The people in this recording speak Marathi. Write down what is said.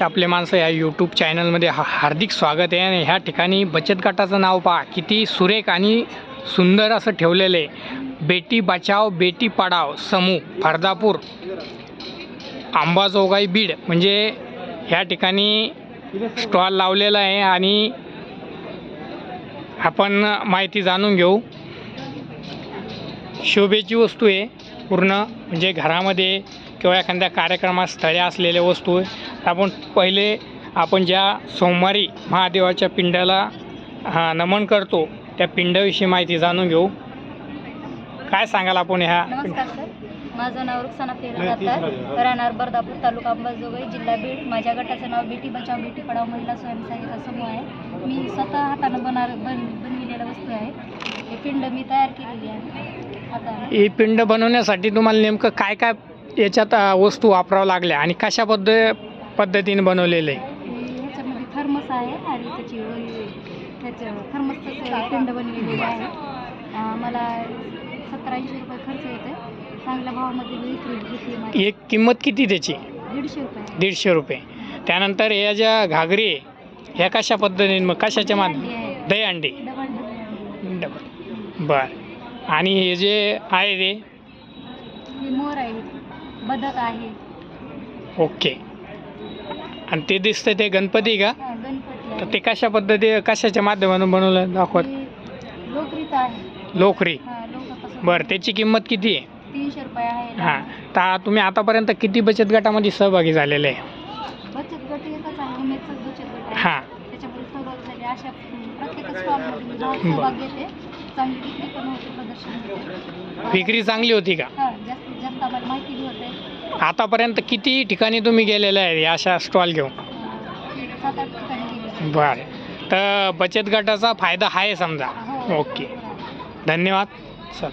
गणेश आपले माणसं या यूट्यूब चॅनलमध्ये हा हार्दिक स्वागत आहे. आणि ह्या ठिकाणी बचत गटाचं नाव पहा. किती सुरेख आणि सुंदर असं ठेवलेलं आहे. बेटी बचाव बेटी पढाव समूह फरदापूर आंबाजोगाई बीड. म्हणजे ह्या ठिकाणी स्टॉल लावलेला आहे आणि आपण माहिती जाणून घेऊ. शोभेची वस्तू आहे पूर्ण. म्हणजे घरामध्ये किंवा एखाद्या कार्यक्रमात स्थळे असलेल्या वस्तू आहे आपण पहिले आपण ज्या सोमवारी महादेवाच्या पिंडाला हा, नमन करतो त्या पिंडाविषयी माहिती जाणून घेऊ. काय सांगाल आपण ह्या नमस्कार सर. माझं नाव रुक्साना फेरा जातात राहणार बर्दापूर तालुका अंबाजोगाई जिल्हा बीड. माझ्या गटाचं नाव बेटी बचाव बेटी पढाव महिला स्वयंसहाय्यता समूह आहे. मी स्वतः हातानं बणार बन बनविलेल्या वस्तू आहे. हे पिंड मी तयार केलेली आहे. हाताने ही पिंड बनवण्यासाठी तुम्हाला नेमकं काय काय याच्यात वस्तू वापरावं लागल्या आणि कशा पद्ध पद्धतीने बनवलेलं? आहे ह्याच्यामध्ये थर्मस आहे आणि त्याची त्याचं थर्मसचं पिंड बनवलेलं आहे. अं, मला सत्तर ऐंशी रुपये खर्च येते चांगल्या भावामध्ये मी विक्री घेतली माझी. एक किंमत किती त्याची? दीडशे रुपये. दीडशे रुपये. त्यानंतर या ज्या घागरी आहे ह्या कशा पद्धतीने मग कशाच्या माध्यम दही आहे. दही अंडी डबल डबल डबल. बर. आणि हे जे आहे ते? हे मोर आहे. बदक आहे. ओके. आणि ते दिसतं ते गणपती का? हा, गणपती तर आहे ते कशा पद्धती कशाच्या माध्यमातून बनवलं? दाखवत. लोकरीचं आहे. लोकरी. हा लोकांपासून. बरं त्याची किंमत किती आहे? तीनशे रुपये आहे. हां. तर तुम्ही आतापर्यंत किती बचत गटामध्ये सहभागी झालेले? आहे बचत गट एकच आहे उमेदचाच बचत गट आहे. हां. त्याच्यामध्ये सहभाग झाले. अशा प्रत्येक स्टॉलमध्ये मी भाग सहभाग घेते. चांगली विक्री पण होते प्रदर्शन होते. विक्री चांगली होती का? हा जास्तीत जास्त आम्हाला माहिती आतापर्यंत किती ठिकाणी तुम्ही गेलेले आहे अशा स्टॉल घेऊन? बरं. तर बचत गटाचा फायदा आहे समजा. हो. ओके. धन्यवाद. चल.